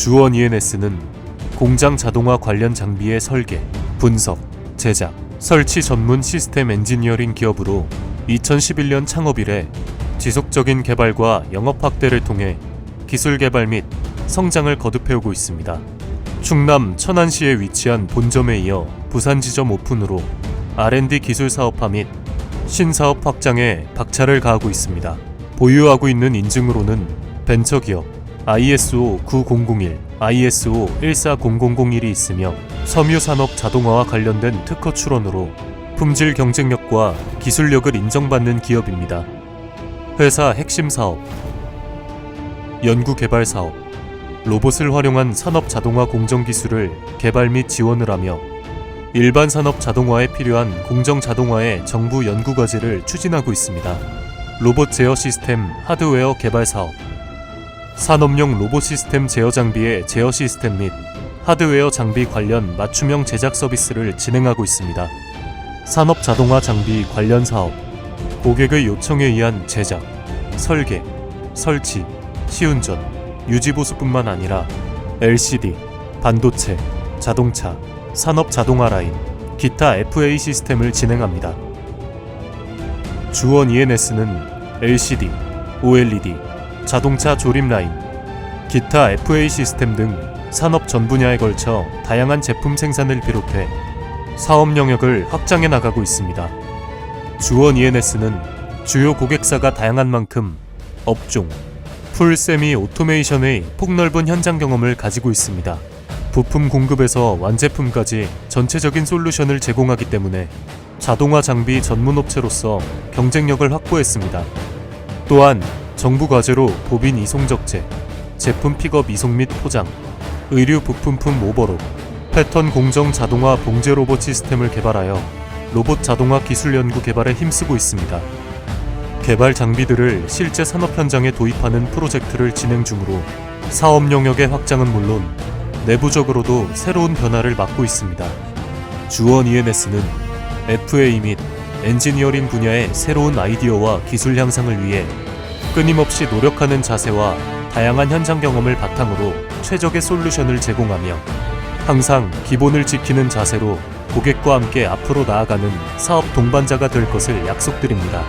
주원 ENS는 공장 자동화 관련 장비의 설계, 분석, 제작, 설치 전문 시스템 엔지니어링 기업으로 2011년 창업 이래 지속적인 개발과 영업 확대를 통해 기술 개발 및 성장을 거듭해오고 있습니다. 충남 천안시에 위치한 본점에 이어 부산 지점 오픈으로 R&D 기술 사업화 및 신사업 확장에 박차를 가하고 있습니다. 보유하고 있는 인증으로는 벤처기업 ISO 9001, ISO 14001이 있으며 섬유산업 자동화와 관련된 특허 출원으로 품질 경쟁력과 기술력을 인정받는 기업입니다. 회사 핵심 사업, 연구 개발 사업, 로봇을 활용한 산업 자동화 공정 기술을 개발 및 지원을 하며 일반 산업 자동화에 필요한 공정 자동화의 정부 연구 과제를 추진하고 있습니다. 로봇 제어 시스템 하드웨어 개발 사업, 산업용 로봇 시스템 제어 장비의 제어 시스템 및 하드웨어 장비 관련 맞춤형 제작 서비스를 진행하고 있습니다. 산업 자동화 장비 관련 사업, 고객의 요청에 의한 제작, 설계, 설치, 시운전, 유지 보수뿐만 아니라 LCD, 반도체, 자동차, 산업 자동화 라인, 기타 FA 시스템을 진행합니다. 주원 ENS는 LCD, OLED, 자동차 조립 라인, 기타 FA 시스템 등 산업 전 분야에 걸쳐 다양한 제품 생산을 비롯해 사업 영역을 확장해 나가고 있습니다. 주원 ENS는 주요 고객사가 다양한 만큼 업종, 풀 세미 오토메이션의 폭넓은 현장 경험을 가지고 있습니다. 부품 공급에서 완제품까지 전체적인 솔루션을 제공하기 때문에 자동화 장비 전문 업체로서 경쟁력을 확보했습니다. 또한 정부 과제로 보빈 이송 적재, 제품 픽업 이송 및 포장, 의류 부품품 오버로, 패턴 공정 자동화 봉제 로봇 시스템을 개발하여 로봇 자동화 기술 연구 개발에 힘쓰고 있습니다. 개발 장비들을 실제 산업 현장에 도입하는 프로젝트를 진행 중으로 사업 영역의 확장은 물론 내부적으로도 새로운 변화를 맡고 있습니다. 주원 ENS는 FA 및 엔지니어링 분야의 새로운 아이디어와 기술 향상을 위해 끊임없이 노력하는 자세와 다양한 현장 경험을 바탕으로 최적의 솔루션을 제공하며 항상 기본을 지키는 자세로 고객과 함께 앞으로 나아가는 사업 동반자가 될 것을 약속드립니다.